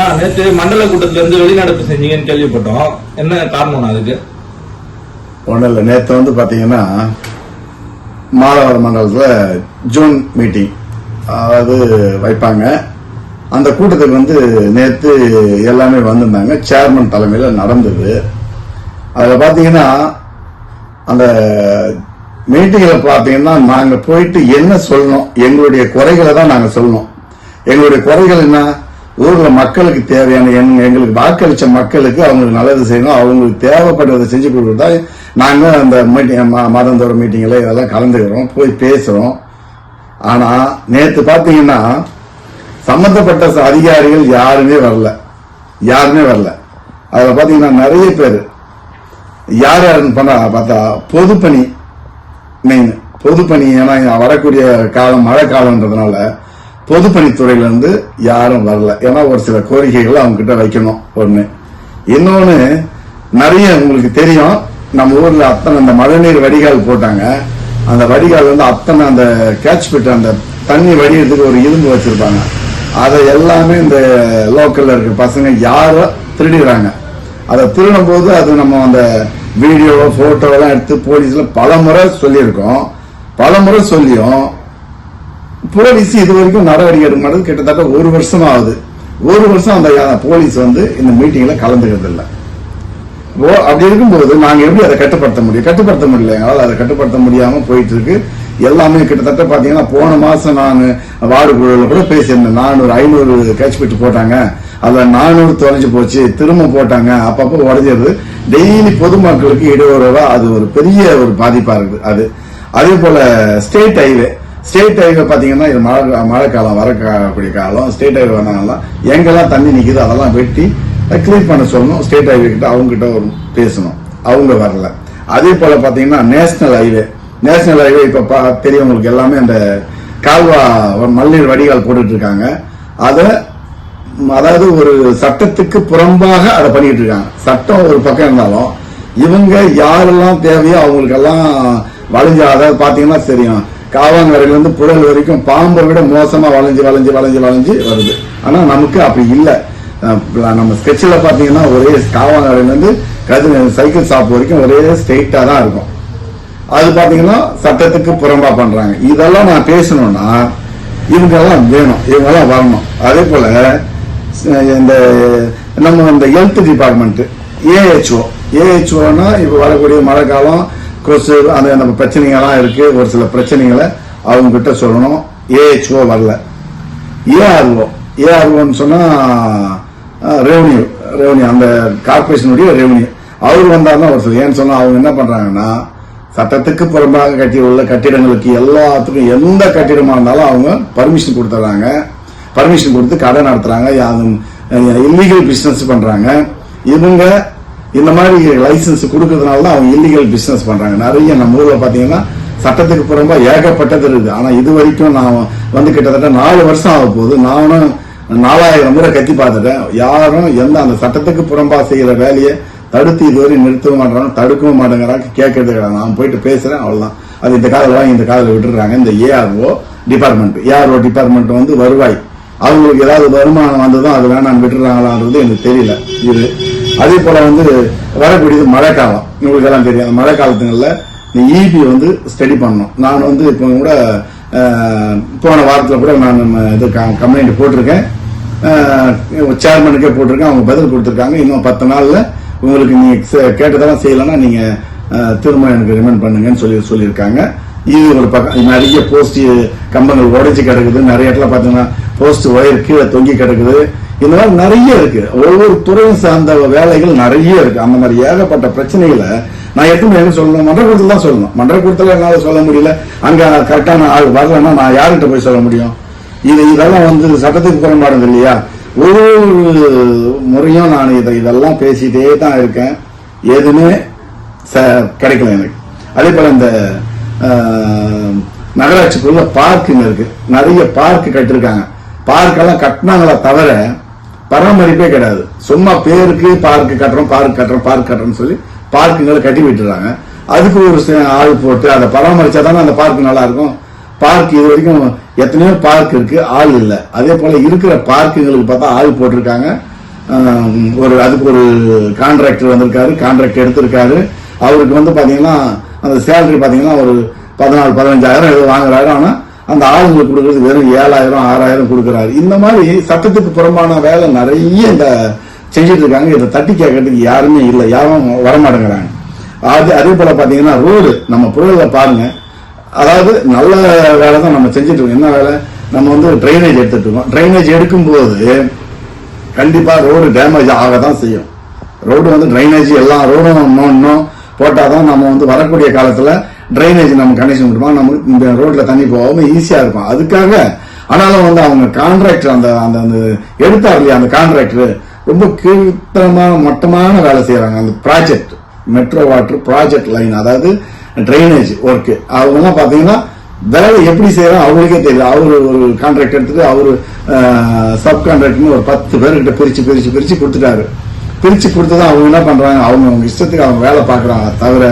அண்ணா நேற்று மண்டல கூட்டத்துல இருந்து வெளிநடப்பு செஞ்சீங்கன்னு கேள்விப்பட்டோம். என்ன காரணம் அதுக்கு? ஒன்றும் இல்லை. நேற்று வந்து பார்த்தீங்கன்னா மாதவர மண்டலத்தில் ஜூன் மீட்டிங் அதாவது வைப்பாங்க. அந்த கூட்டத்துக்கு வந்து நேற்று எல்லாமே வந்திருந்தாங்க. சேர்மன் தலைமையில் நடந்தது. அதில் பார்த்தீங்கன்னா அந்த மீட்டிங்கில் பார்த்தீங்கன்னா நாங்கள் போயிட்டு என்ன சொல்லணும்? எங்களுடைய குறைகளை தான் நாங்கள் சொல்லணும். எங்களுடைய குறைகள் என்ன? ஊர்ல மக்களுக்கு தேவையான எங்களுக்கு வாக்களிச்ச மக்களுக்கு அவங்களுக்கு நல்லது செய்யணும். அவங்களுக்கு தேவைப்படுறதை செஞ்சு கொடுக்குறதா நாங்கள் அந்த மீட்டிங் மாதந்தோற மீட்டிங்கில் இதெல்லாம் கலந்துக்கிறோம் போய் பேசுகிறோம் ஆனால் நேற்று பார்த்தீங்கன்னா சம்மந்தப்பட்ட அதிகாரிகள் யாருமே வரல. யாருமே வரல. அதில் பார்த்தீங்கன்னா நிறைய பேர். யார் யாருன்னு பண்ண பார்த்தா பொதுப்பணி மெயின் பொதுப்பணி ஏன்னா வரக்கூடிய காலம் மழை காலன்றதுனால பொதுப்பணித்துறையிலேருந்து யாரும் வரல. ஏன்னா ஒரு சில கோரிக்கைகள் அவங்க கிட்ட வைக்கணும் ஒன்று இன்னொன்று நிறைய உங்களுக்கு தெரியும் நம்ம ஊரில் அத்தனை அந்த மழைநீர் வடிகால் போட்டாங்க. அந்த வடிகால் வந்து அத்தனை அந்த கேட்ச் பிட் அந்த தண்ணி வடிகிறதுக்கு ஒரு இரும்பு வச்சுருப்பாங்க. அதை எல்லாமே இந்த லோக்கலில் இருக்கிற பசங்க யாரோ திருடிடுறாங்க. அதை திருடும் போது அது நம்ம அந்த வீடியோ ஃபோட்டோவெல்லாம் எடுத்து போலீஸில் பல முறை சொல்லியிருக்கோம். பல முறை சொல்லியும் போலீஸ் இது வரைக்கும் நடவடிக்கை எடுக்க மாட்டது கிட்டத்தட்ட ஒரு வருஷம் ஆகுது ஒரு வருஷம் அந்த போலீஸ் வந்து இந்த மீட்டிங்ல கலந்துக்கிறதில்ல. ஓ அப்படி இருக்கும்போது நாங்க எப்படி அதை கட்டுப்படுத்த முடியும்? கட்டுப்படுத்த முடியல. எங்களால் அதை கட்டுப்படுத்த முடியாம போயிட்டு இருக்கு எல்லாமே கிட்டத்தட்ட பாத்தீங்கன்னா போன மாசம் நான் வார்டு குழுவில் கூட பேசியிருந்தேன். நானூறு ஐநூறு கேட்ச் பிட்டு போட்டாங்க. அதுல நானூறு தொலைஞ்சு போச்சு. திரும்ப போட்டாங்க. அப்பப்போ உடஞ்சிருது டெய்லி பொதுமக்களுக்கு இடையூறவா அது ஒரு பெரிய ஒரு பாதிப்பா இருக்குது. அது அதே போல ஸ்டேட் ஹைவே. ஸ்டேட் ஹைவே பார்த்தீங்கன்னா இது மழை மழைக்காலம் வரக்கூடிய காலம். ஸ்டேட் ஹைவே வந்தாங்கன்னா எங்கெல்லாம் தண்ணி நிற்கிது அதெல்லாம் வெட்டி க்ளீன் பண்ண சொல்லணும். ஸ்டேட் ஹைவே கிட்ட அவங்ககிட்ட ஒரு பேசணும். அவங்க வரல. அதே போல் பார்த்தீங்கன்னா நேஷ்னல் ஹைவே நேஷ்னல் ஹைவே இப்போ பா- தெரியவங்களுக்கு எல்லாமே அந்த கால்வா ஒரு மல்லீர் வடிகால் போட்டுட்டு இருக்காங்க அதை அதாவது ஒரு சட்டத்துக்கு புறம்பாக அதை பண்ணிட்டு இருக்காங்க சட்டம் ஒரு பக்கம் இருந்தாலும் இவங்க யாரெல்லாம் தேவையோ அவங்களுக்கெல்லாம் வளைஞ்சு அதை பார்த்தீங்கன்னா தெரியும். காவாங்கரையில இருந்து புழல் வரைக்கும் பாம்பை விட மோசமா வளைஞ்சு வளைஞ்சு வளைஞ்சு வளைஞ்சு வருது. ஆனா நமக்கு அப்படி இல்லை. நம்ம ஸ்கெட்சில் பாத்தீங்கன்னா ஒரே காவாங்கரையில இருந்து கதிர சைக்கிள் ஷாப் வரைக்கும் ஒரே ஸ்ட்ரெயிட்டா தான் இருக்கும். அது பாத்தீங்கன்னா சட்டத்துக்கு புறம்பா பண்றாங்க. இதெல்லாம் நான் பேசணும்னா இவங்க எல்லாம் வேணும். இவங்க எல்லாம் வரணும். அதே போல இந்த நம்ம இந்த ஹெல்த் டிபார்ட்மெண்ட் ஏஹெச்ஓ ஏஹெச்ஓனா இப்ப வரக்கூடிய மழை காலம் கொசு uh, அந்த நம்ம பிரச்சனைகள்லாம் இருக்கு. ஒரு சில பிரச்சனைகளை அவங்க கிட்ட சொல்லணும் ஏஹெச்ஓ வரல. ஏஆர்ஓ ஏஆர்ஓன்னு சொன்னால் ரெவன்யூ ரெவன்யூ அந்த கார்பரேஷனுடைய ரெவன்யூ அவர் வந்தாருன்னா ஒரு சில ஏன்னு சொன்னால் அவங்க என்ன பண்ணுறாங்கன்னா சட்டத்துக்கு புறம்பாக கட்டி உள்ள கட்டிடங்களுக்கு எல்லாத்துக்கும் எந்த கட்டிடமாக இருந்தாலும் அவங்க பர்மிஷன் கொடுத்துட்றாங்க பர்மிஷன் கொடுத்து கடை நடத்துறாங்க. இல்லீகல் பிஸ்னஸ் பண்ணுறாங்க இவங்க இந்த மாதிரி லைசன்ஸ் கொடுக்கறதுனால தான் அவங்க இல்லீகல் பிசினஸ் பண்றாங்க. நிறைய நம்ம ஊர்ல பாத்தீங்கன்னா சட்டத்துக்கு புறம்பா ஏகப்பட்டது இருக்கு ஆனா இது வரைக்கும் நான் வந்து கிட்டத்தட்ட நாலு வருஷம் ஆக போகுது. நானும் நாலாயிரம் முறை கத்தி பார்த்துட்டேன். யாரும் எந்த அந்த சட்டத்துக்கு புறம்பா செய்யற வேலையை தடுத்து இதுவரை நிறுத்தவும் மாட்டாங்க தடுக்கவும் மாட்டேங்கிறாங்க கேட்கறது கிடையாது நான் போயிட்டு பேசுறேன் அவ்வளவுதான். அது இந்த காதல வாங்கி இந்த காதல விட்டுறாங்க இந்த ஏஆர்ஓ டிபார்ட்மெண்ட் ஏஆர்ஓ டிபார்ட்மெண்ட் வந்து வருவாய். அவங்களுக்கு ஏதாவது வருமானம் வந்ததும் அது வேணாம் விட்டுறாங்களான்றது எனக்கு தெரியல. இது அதே போல வந்து வரக்கூடியது மழைக்காலம். உங்களுக்கு எல்லாம் தெரியும். அந்த மழை காலத்துங்களில் நீ இபி வந்து ஸ்டடி பண்ணணும். நான் வந்து இப்போ கூட போன வாரத்தில் கூட நான் நம்ம இது கம்ப்ளைண்ட் போட்டிருக்கேன். சேர்மனுக்கே போட்டிருக்கேன். அவங்க பதில் கொடுத்துருக்காங்க. இன்னும் பத்து நாளில் உங்களுக்கு நீங்கள் கேட்டதெல்லாம் செய்யலைன்னா நீங்கள் திரும்ப எனக்கு ரிமைண்ட் பண்ணுங்கன்னு சொல்லி சொல்லியிருக்காங்க. இது ஒரு பக்கம். நிறைய போஸ்ட் கம்பங்கள் உடைச்சி கிடக்குது. நிறைய இடத்துல பார்த்தீங்கன்னா போஸ்ட் ஒயர் கீழே தொங்கி கிடக்குது. இந்த மாதிரி நிறைய இருக்கு. ஒவ்வொரு துறையும் சார்ந்த வேலைகள் நிறைய இருக்கு. அந்த மாதிரி ஏகப்பட்ட பிரச்சனைகளை நான் எதுவுமே என்ன சொல்லணும்? மன்றக்கூடத்தில் தான் சொல்லணும். மன்றக்கூடத்தில் என்னால் சொல்ல முடியல. அங்க கரெக்டான ஆள் வரலன்னா நான் யார்கிட்ட போய் சொல்ல முடியும்? இது இதெல்லாம் வந்து சட்டத்துக்கு புறம்பானது இல்லையா? ஒவ்வொரு முறையும் நான் இதை இதெல்லாம் பேசிட்டே தான் இருக்கேன். எதுவுமே ச- கிடைக்கல எனக்கு. அதே போல இந்த நகராட்சிக்குள்ள பார்க்குங்க இருக்கு. நிறைய பார்க் கட்டிருக்காங்க. பார்க்கெல்லாம் கட்டினாங்களா தவிர பராமரிப்பே கிடையாது. சும்மா பேருக்கு பார்க் கட்டுறோம் பார்க் கட்டுறோம் பார்க் கட்டுறோம்னு சொல்லி பார்க்குங்களை கட்டி விட்டுறாங்க. அதுக்கு ஒரு ஆள் போட்டு அதை பராமரிச்சா தானே அந்த பார்க் நல்லா இருக்கும் பார்க் இது வரைக்கும் எத்தனையோ பார்க் இருக்கு ஆள் இல்லை. அதே போல இருக்கிற பார்க்குங்களுக்கு பார்த்தா ஆள் போட்டிருக்காங்க. ஒரு அதுக்கு ஒரு கான்ட்ராக்டர் வந்திருக்காரு கான்ட்ராக்ட் எடுத்திருக்காரு. அவருக்கு வந்து பார்த்தீங்கன்னா அந்த சேலரி பார்த்தீங்கன்னா ஒரு பதினாலு பதினஞ்சாயிரம் ஏதோ வாங்குறாரு. ஆனால் அந்த ஆளுங்களுக்கு கொடுக்கறது வெறும் ஏழாயிரம் ஆறாயிரம் கொடுக்கறாரு. இந்த மாதிரி சட்டத்துக்கு புறம்பான வேலை நிறைய இந்த செஞ்சுட்டு இருக்காங்க. இதை தட்டி கேட்கறதுக்கு யாருமே இல்லை. யாரும் வரமாட்டேங்கிறாங்க அது அதே போல பாத்தீங்கன்னா ரோடு நம்ம புழல பாருங்க. அதாவது நல்ல வேலை தான் நம்ம செஞ்சுட்டு இருக்கோம். என்ன வேலை? நம்ம வந்து ட்ரைனேஜ் எடுத்துட்டு இருக்கோம். ட்ரைனேஜ் எடுக்கும்போது கண்டிப்பா ரோடு டேமேஜ் ஆக தான் செய்யும். ரோடு வந்து ட்ரைனேஜ் எல்லாம் ரோடும் போட்டால் போட்டாதான் நம்ம வந்து வரக்கூடிய காலத்துல ட்ரைனேஜ் நம்ம கனெக்ஷன் கொடுப்போம் நமக்கு இந்த ரோட்ல தண்ணி போகாம ஈஸியா இருக்கும் அதுக்காக ஆனாலும் வந்து அவங்க கான்ட்ராக்டர் அந்த அந்த அந்த எடுத்தார் இல்லையா? அந்த கான்ட்ராக்டர் ரொம்ப கீழ்த்தனமான மட்டமான வேலை செய்யறாங்க அந்த project metro water project line அதாவது ட்ரைனேஜ் ஒர்க்கு அவங்கெல்லாம் பார்த்தீங்கன்னா வேலை எப்படி செய்யறோம் அவங்களுக்கே தெரியல. அவரு ஒரு கான்ட்ராக்ட் எடுத்துட்டு அவரு சப் கான்ட்ராக்ட்னு ஒரு பத்து பேர்கிட்ட பிரிச்சு பிரிச்சு பிரிச்சு கொடுத்துட்டாரு. பிரிச்சு கொடுத்ததான் அவங்க என்ன பண்றாங்க? அவங்க அவங்க இஷ்டத்துக்கு அவங்க வேலை பார்க்குறாங்க. தவிர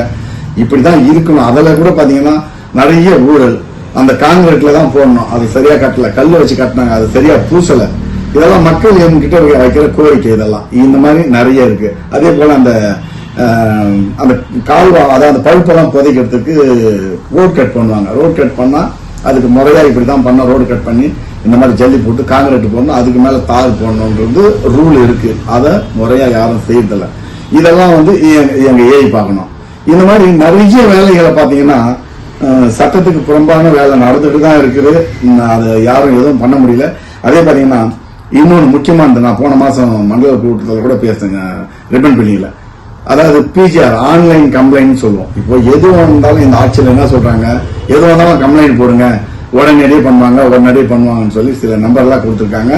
இப்படிதான் இருக்கணும். அதுல கூட பாத்தீங்கன்னா நிறைய ஊழல். அந்த கான்கிரீட்ல தான் போடணும். அது சரியா கட்டல. கல் வச்சு கட்டினாங்க. அது சரியா பூசல. இதெல்லாம் மக்கள் என்கிட்ட வைக்கிற கோரிக்கை இதெல்லாம். இந்த மாதிரி நிறைய இருக்கு. அதே போல அந்த அந்த கால்வா அதாவது பழுப்பெல்லாம் புதைக்கிறதுக்கு ரோட் கட் பண்ணுவாங்க. ரோட் கட் பண்ணா அதுக்கு முறையா இப்படிதான் பண்ண ரோடு கட் பண்ணி இந்த மாதிரி ஜல்லி போட்டு காங்கிரீட் போடணும். அதுக்கு மேல தார் போடணுன்றது ரூல் இருக்கு. அதை முறையா யாரும் செய்யறதில்ல. இதெல்லாம் வந்து எங்க ஏஐ பார்க்கணும். இந்த மாதிரி நிறைய வேலைகளை பார்த்தீங்கன்னா சட்டத்துக்கு புறம்பான வேலை நடந்துட்டு தான் இருக்குது. அதை யாரும் எதுவும் பண்ண முடியல. அதே பார்த்தீங்கன்னா இன்னொன்று முக்கியமானது நான் போன மாதம் மண்டல கூட்டத்தில் கூட பேசுங்க ரிப்பன் பில்லிங்ல அதாவது பிஜிஆர் ஆன்லைன் கம்ப்ளைண்ட் சொல்லுவோம். இப்போ எது வந்தாலும் இந்த ஆட்சியில் என்ன சொல்கிறாங்க எது வந்தாலும் கம்ப்ளைண்ட் போடுங்க. உடனடியே பண்ணுவாங்க உடனடியே பண்ணுவாங்கன்னு சொல்லி சில நம்பர்லாம் கொடுத்துருக்காங்க.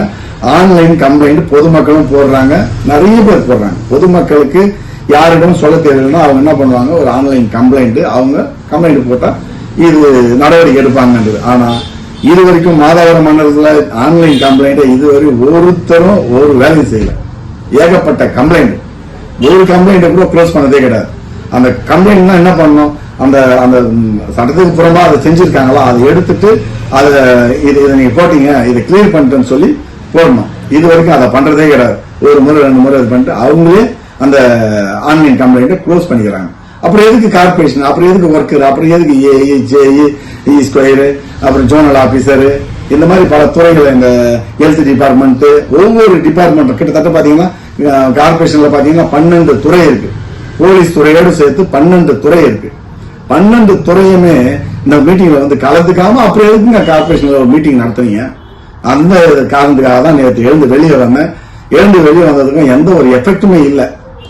ஆன்லைன் கம்ப்ளைண்ட் பொதுமக்களும் போடுறாங்க. நிறைய பேர் போடுறாங்க. பொதுமக்களுக்கு யாரிடம் சொல்ல தெரியலன்னா அவங்க என்ன பண்ணுவாங்க? ஒரு ஆன்லைன் கம்ப்ளைண்ட் அவங்க கம்ப்ளைண்ட் போட்டா இது நடவடிக்கை எடுப்பாங்கன்றது. ஆனா இது வரைக்கும் மாதாவரம் மண்டலத்துல ஆன்லைன் கம்ப்ளைண்ட் இதுவரை ஒருத்தரும் ஒரு வேலையும் செய்யல. ஏகப்பட்ட கம்ப்ளைண்ட் ஒரு கம்ப்ளைண்ட் கூட க்ளோஸ் பண்ணதே கிடையாது. அந்த கம்ப்ளைண்ட்னா என்ன பண்ணணும்? அந்த அந்த சட்டத்துக்கு புறமா அதை செஞ்சிருக்காங்களா? அதை எடுத்துட்டு அதை இது இதை நீங்க போட்டீங்க இதை கிளியர் பண்ணிட்டேன்னு சொல்லி போடணும். இது வரைக்கும் அதை பண்றதே கிடையாது. ஒரு முறை ரெண்டு முறை இது பண்ணிட்டு அவங்களே அந்த ஆன்லைன் கம்ப்ளைண்ட்டை க்ளோஸ் பண்ணிக்கிறாங்க. அப்புறம் எதுக்கு கார்பரேஷன் அப்புறம் எதுக்கு ஒர்க்கர் அப்புறம் எதுக்கு ஏஇ ஜேஇ இ ஸ்கொயரு அப்புறம் ஜோனல் ஆஃபீஸரு இந்த மாதிரி பல துறைகள் இந்த ஹெல்த் டிபார்ட்மெண்ட் ஒவ்வொரு டிபார்ட்மெண்ட் கிட்டத்தட்ட பார்த்தீங்கன்னா கார்பரேஷன்ல பார்த்தீங்கன்னா பன்னெண்டு துறை இருக்கு. போலீஸ் துறையோடு சேர்த்து பன்னெண்டு துறை இருக்கு. பன்னெண்டு துறையுமே இந்த மீட்டிங்ல வந்து கலந்துக்காம அப்புறம் எதுக்குங்க கார்பரேஷன்ல ஒரு மீட்டிங் நடத்துறீங்க? அந்த காரணத்துக்காக தான் நேற்று எழுந்து வெளியே வந்தேன். எழுந்து வெளியே வந்ததுக்கும் எந்த ஒரு எஃபெக்ட்டுமே இல்லை.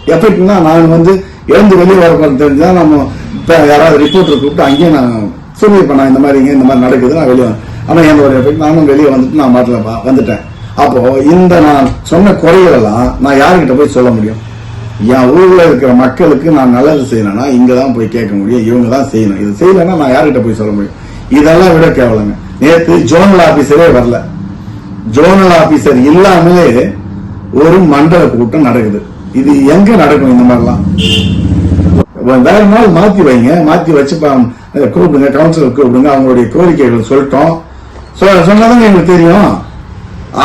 எப்படின்னா நான் வந்து எழுந்து வெளியே வர தெரிஞ்சா நம்ம இப்போ யாராவது ரிப்போர்ட்டர் கூப்பிட்டு அங்கேயே நான் சொல்லியிருப்பேன் நான் இந்த மாதிரி இங்கே இந்த மாதிரி நடக்குது நான் வெளியே ஆனால் ஆனா எஃபெக்ட் நானும் வெளியே வந்துட்டு நான் மாட்டில் வந்துட்டேன். அப்போ இந்த நான் சொன்ன குறைகள் எல்லாம் நான் யாருக்கிட்ட போய் சொல்ல முடியும்? என் ஊரில் இருக்கிற மக்களுக்கு நான் நல்லது செய்யணும்னா இங்கே தான் போய் கேட்க முடியும் இவங்க தான் செய்யணும். இது செய்யலைன்னா நான் யார்கிட்ட போய் சொல்ல முடியும்? இதெல்லாம் விட கேவலங்க. நேற்று ஜோனல் ஆஃபீஸரே வரல. ஜோனல் ஆஃபீஸர் இல்லாமலே ஒரு மண்டல கூட்டம் நடக்குது. இது எங்க நடக்கும் இந்த மாதிரிலாம்? வேற நாள் மாத்தி வைங்க. மாத்தி வச்சு கூப்பிடுங்க கவுன்சிலர் கூப்பிடுங்க. அவங்களுடைய கோரிக்கைகள் சொல்லிட்டோம். சொன்னாதாங்க எங்களுக்கு தெரியும்.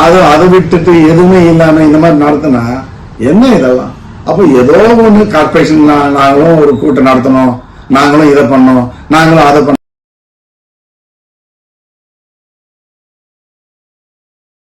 அது அதை விட்டுட்டு எதுவுமே இல்லாம இந்த மாதிரி நடத்தினா என்ன இதெல்லாம்? அப்போ ஏதோ ஒன்று கார்பரேஷன் நாங்களும் ஒரு கூட்டம் நடத்தணும். நாங்களும் இதை பண்ணோம் நாங்களும் அதை பண்ணோம்